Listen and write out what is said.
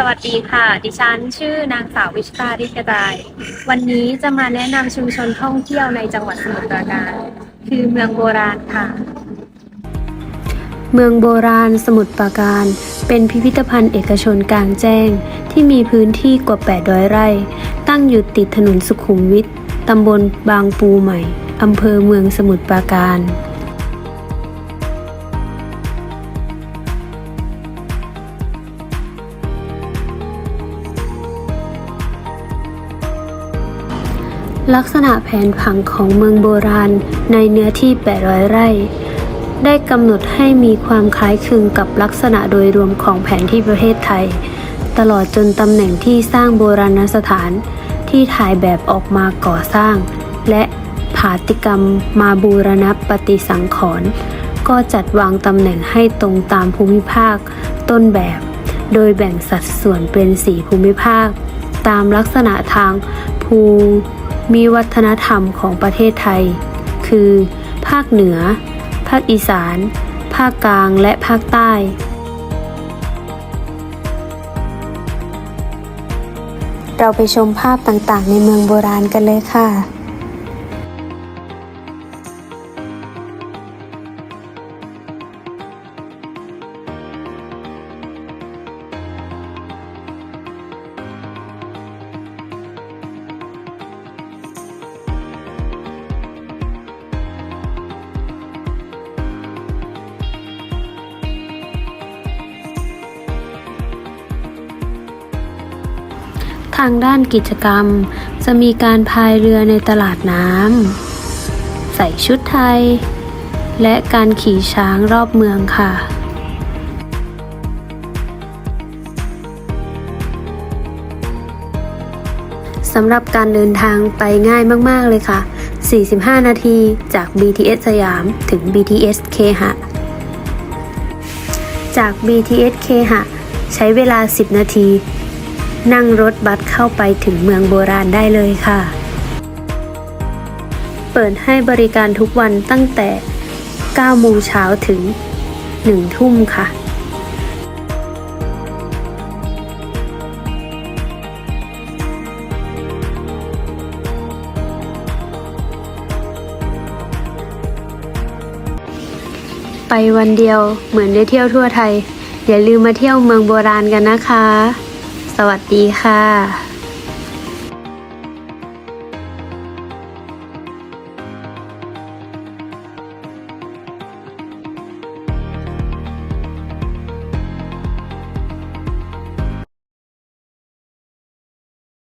สวัสดีค่ะ ดิฉันชื่อนางสาววิชตาริกระจาย วันนี้จะมาแนะนำชุมชนท่องเที่ยวในจังหวัดสมุทรปราการ คือเมืองโบราณค่ะ เมืองโบราณสมุทรปราการ เป็นพิพิธภัณฑ์เอกชนกลางแจ้ง ที่มีพื้นที่กว่า 800 ไร่ ตั้งอยู่ติดถนนสุขุมวิทตำบลบางปูใหม่อำเภอเมืองสมุทรปราการ ลักษณะแผนผังของเมืองโบราณในเนื้อที่ 800 ไร่ ได้กำหนดให้มีความคล้ายคลึงกับลักษณะโดยรวมของแผนที่ประเทศไทย ตลอดจนตำแหน่งที่สร้างโบราณสถานที่ถ่ายแบบออกมาก่อสร้าง และผาติกรรมมาบูรณปฏิสังขรณ์ก็จัดวางตำแหน่งให้ตรงตามภูมิภาคต้นแบบ โดยแบ่งสัดส่วนเป็นสีภูมิภาค ตามลักษณะทางภู มีวัฒนธรรมของประเทศไทย คือ ภาคเหนือ ภาคอีสาน ภาคกลางและภาคใต้ เราไปชมภาพต่างๆ ในเมืองโบราณกันเลยค่ะ ทางด้านกิจกรรม จะมีการพายเรือในตลาดน้ำ ใส่ชุดไทย และการขี่ช้างรอบเมืองค่ะสำหรับการเดินทางไปง่ายมาก ๆ เลยค่ะ 45 นาทีจาก BTS สยามถึง BTS เคหะ จาก BTS เคหะ ใช้เวลา 10 นาที นั่งรถบัสเข้าไปถึงเมืองโบราณได้เลยค่ะ เปิดให้บริการทุกวันตั้งแต่ 9 โมงเช้าถึง 1 ทุ่มค่ะ ไปวันเดียวเหมือนได้เที่ยวทั่วไทย อย่าลืมมาเที่ยวเมืองโบราณกันนะคะ สวัสดีค่ะ